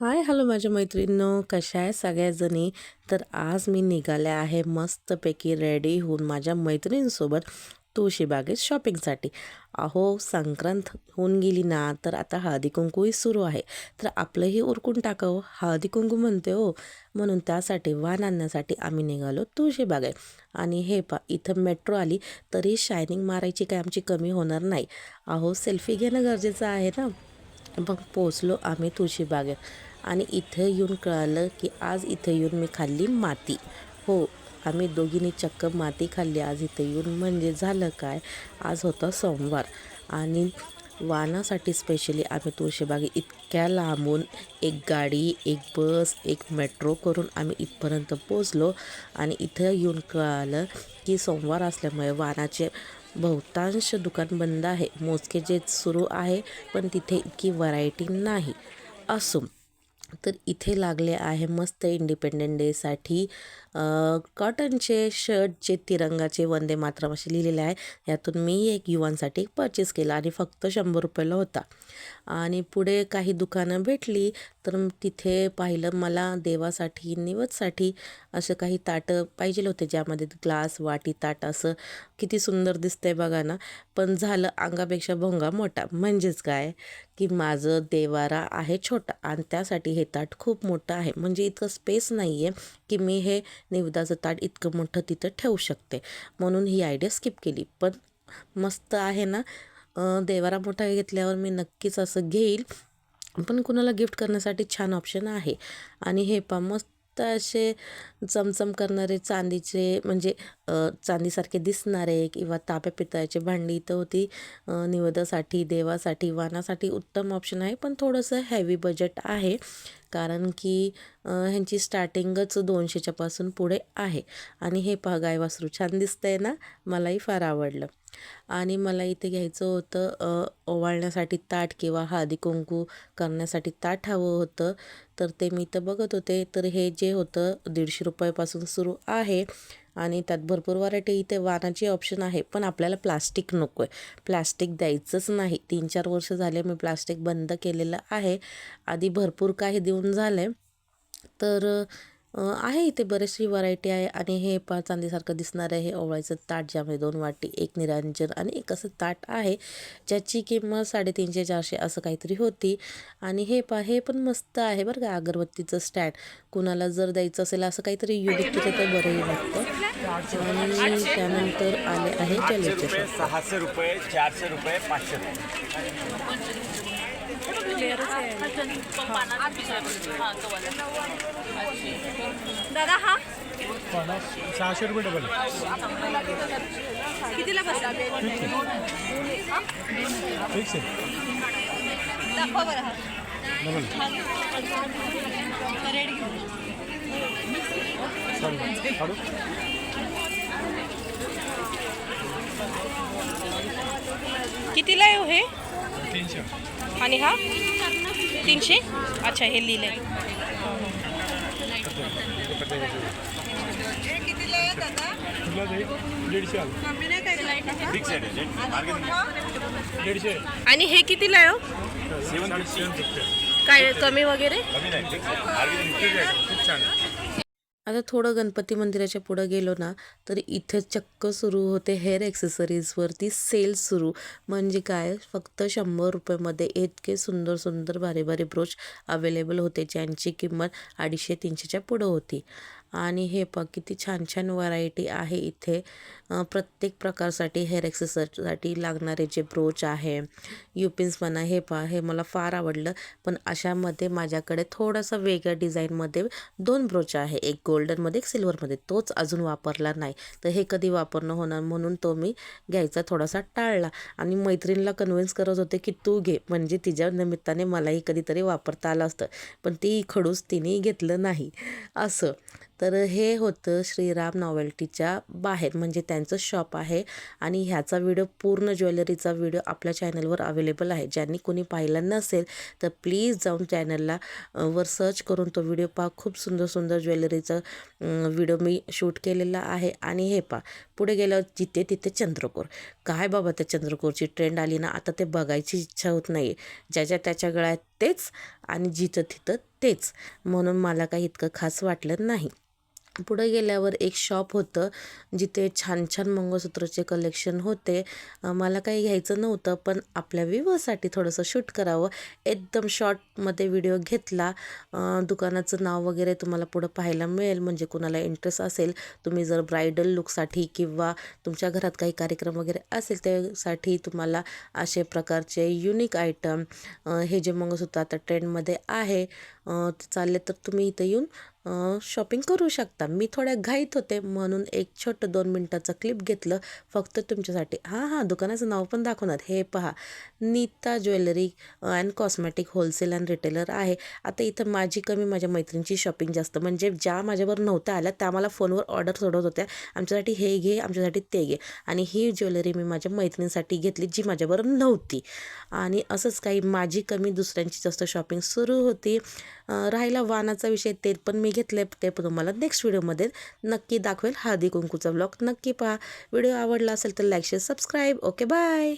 Hi hello माझ्या मैत्रिणींनो कशा आहे सगळ्याजणी? तर आज मी निघाले आहे मस्तपैकी रेडी होऊन माझ्या मैत्रिणींसोबत तुळशीबागेत शॉपिंगसाठी अहो संक्रांत होऊन गेली ना तर आता हळदी कुंकूही सुरू आहे. तर आपलंही उरकून टाकावं. हळदी कुंकू म्हणते हो. म्हणून त्यासाठी वाण आणण्यासाठी आम्ही निघालो तुळशीबागेत. आणि हे पा इथं मेट्रो आली तरी शायनिंग मारायची काय आमची कमी होणार नाही. अहो सेल्फी घेणं गरजेचं आहे ना. मग पोचलो आम्ही तुळशीबागेत. आणि इथं येऊन कळालं की आज इथं येऊन मी खाल्ली माती. हो आम्ही दोघींनी चक्क माती खाल्ली. आज इथं येऊन म्हणजे झालं काय? आज होता सोमवार. आणि वानासाठी स्पेशली आम्ही तुळशीबागे इतक्या लांबून एक गाडी एक बस एक मेट्रो करून आम्ही इथपर्यंत पोचलो आणि इथं येऊन कळालं की सोमवार असल्यामुळे वानाचे बहुतांश दुकान बंद आहे. मोजके जे सुरू आहे पण तिथे इतकी व्हरायटी नाही. असो. तर इथे लागले आहे मस्त इंडिपेंडंट डेसाठी कॉटनचे शर्ट जे तिरंगाचे वंदे मातरम असे लिहिलेले आहे यातून मी एक युवांसाठी परचेस केला आणि फक्त शंभर रुपयाला होता. आणि पुढे काही दुकानं भेटली तर तिथे पाहिलं मला देवासाठी निवदसाठी असं काही ताटं पाहिजे होते ज्यामध्ये ग्लास वाटी ताट असं किती सुंदर दिसतंय बघा ना. पण झालं अंगापेक्षा भोंगा मोठा. म्हणजेच काय? की माझं देवारा आहे छोटा आणि त्यासाठी हे ताट खूप मोठं आहे. म्हणजे इतकं स्पेस नाही आहे की मी हे निवदाचं ताट इतकं मोठं तिथं ठेवू शकते. म्हणून ही आयडिया स्किप केली. पण मस्त आहे ना देवारा मोठा घेतल्यावर मी नक्कीच असं घेईल. पण कुणाला गिफ्ट करण्यासाठी छान ऑप्शन आहे. आणि हे पा मस्त असे चमचम करणारे चांदीचे म्हणजे चांदीसारखे दिसणारे किंवा ताप्या पितळाची भांडी तर होती निवदासाठी देवासाठी वानासाठी उत्तम ऑप्शन आहे. पण थोडंसं हेवी बजेट आहे कारण की ह्यांची स्टार्टिंगच दोनशेच्यापासून पुढे आहे. आणि हे पहा गाय वासरू छान दिसतंय ना? मलाही फार आवडलं. आणि मला इथे घ्यायचं होतं ओवाळण्यासाठी ताट किंवा हळदी कुंकू करण्यासाठी ताट हवं होतं. तर ते मी इथं बघत होते. तर हे जे होतं दीडशे रुपयापासून सुरू आहे. आणि त्यात भरपूर व्हरायटी इथे वानाची ऑप्शन आहे. पण आपल्याला प्लास्टिक नको आहे प्लास्टिक द्यायचंच नाही. तीन चार वर्ष झाले मी प्लास्टिक बंद केलेलं आहे. आधी भरपूर काही देऊन झालं. आहे तर आहे इथे बरेचशी व्हरायटी आहे आणि हे पहा चांदीसारखं दिसणारं हे ओवळायचं ताट ज्यामध्ये दोन वाटी एक निरांजन आणि एक असं ताट आहे ज्याची किंमत साडेतीनशे चारशे असं काहीतरी होती. आणि हे पा हे पण मस्त आहे बरं का अगरबत्तीचं स्टँड कुणाला जर द्यायचं असेल असं काहीतरी युनिक केलं तर बरंही वाटतं. आणि त्यानंतर आले आहे सहाशे रुपये चारशे रुपये पाचशे रुपये. दादा हा? सहाशे रुपये डबल कितीला बसला? फिक्स आहे. दाखवा बरं हा. डबल घेऊन कितीला आहे हो हे? तीनशे. आणि हा? तीनशे? अच्छा हे फिक्स आहे आणि हे कितीला आहे हो? काय कमी वगैरे? खूप छान आता थोडं गणपती मंदिराच्या पुढं गेलो ना तर इथे चक्क सुरू होते हेअर ॲक्सेसरीजवरती सेल सुरू. म्हणजे काय? फक्त शंभर रुपयामध्ये इतके सुंदर सुंदर भारी भारी ब्रोच अवेलेबल होते ज्यांची किंमत अडीचशे तीनशेच्या पुढं होती. आणि हे प किती छान छान व्हरायटी आहे इथे. प्रत्येक प्रकारसाठी हेअर ॲक्सेसरीसाठी लागणारे जे ब्रोच आहे युपिन्स म्हणा हे पहा हे मला फार आवडलं. पण अशामध्ये माझ्याकडे थोडासा वेगळ्या डिझाईनमध्ये दोन ब्रोच आहे एक गोल्डनमध्ये एक सिल्वरमध्ये तोच अजून वापरला नाही. तर हे कधी वापरणं होणार म्हणून तो मी घ्यायचा थोडासा टाळला. आणि मैत्रिणीला कन्व्हिन्स करत होते की तू घे म्हणजे तिच्या निमित्ताने मलाही कधीतरी वापरता आलं असतं. पण ती खडूस तिने घेतलं नाही. असं. तर हे होतं श्रीराम नॉवेल्टीच्या बाहेर म्हणजे त्यांचं शॉप आहे आणि ह्याचा व्हिडिओ पूर्ण ज्वेलरीचा व्हिडिओ आपल्या चॅनलवर अवेलेबल आहे. ज्यांनी कोणी पाहिला नसेल तर प्लीज जाऊन चॅनलला वर सर्च करून तो व्हिडिओ पहा. खूप सुंदर सुंदर ज्वेलरीचा व्हिडिओ मी शूट केलेला आहे. आणि हे पहा पुढे गेल्यावर जिथे तिथे चंद्रकोर. काय बाबा त्या चंद्रकोरची ट्रेंड आली ना आता ते बघायची इच्छा होत नाही ज्याच्या त्याच्या गळ्यात तेच आणि जिथं तिथं तेच. म्हणून मला काही इतकं खास वाटलं नाही. पुढे गेल्यावर एक शॉप होतं जिथे छान छान मंगळसूत्राचे कलेक्शन होते. मला काही घ्यायचं नव्हतं पण आपल्या विवासाठी थोडंसं शूट करावं. एकदम शॉर्टमध्ये व्हिडिओ घेतला. दुकानाचं नाव वगैरे तुम्हाला पुढं पाहायला मिळेल म्हणजे कुणाला इंटरेस्ट असेल तुम्ही जर ब्रायडल लुकसाठी किंवा तुमच्या घरात काही कार्यक्रम वगैरे असेल त्यासाठी तुम्हाला असे प्रकारचे युनिक आयटम हे जे मंगळसूत्र आता ट्रेंडमध्ये आहे चालले तर तुम्ही इथं येऊन शॉपिंग करू शकता. मी थोड्या घाईत होते म्हणून एक छोटं दोन मिनटाचं क्लिप घेतलं. फक्त तुमच्यासाठी. हां हां दुकानाचं नाव पण दाखवणार. हे पहा. Neeta jewellery and cosmetic wholesale and retailer आहे. आता इथं माझी कमी माझ्या मैत्रिणीची शॉपिंग जास्त. म्हणजे ज्या माझ्याबरोबर नव्हत्या आल्या त्या मला फोनवर ऑर्डर सोडवत होत्या. आमच्यासाठी हे घे आमच्यासाठी ते घे. आणि ही ज्वेलरी मी माझ्या मैत्रिणीसाठी घेतली जी माझ्याबरोबर नव्हती. आणि असंच काही माझी कमी दुसऱ्यांची जास्त शॉपिंग सुरू होती. राहिला वाहनाचा विषय ते पण मी घेतले ते पण तुम्हाला नेक्स्ट व्हिडिओमध्ये नक्की दाखवेल हळदी कुंकूचा ब्लॉग नक्की पहा. व्हिडिओ आवडला असेल तर like share subscribe okay bye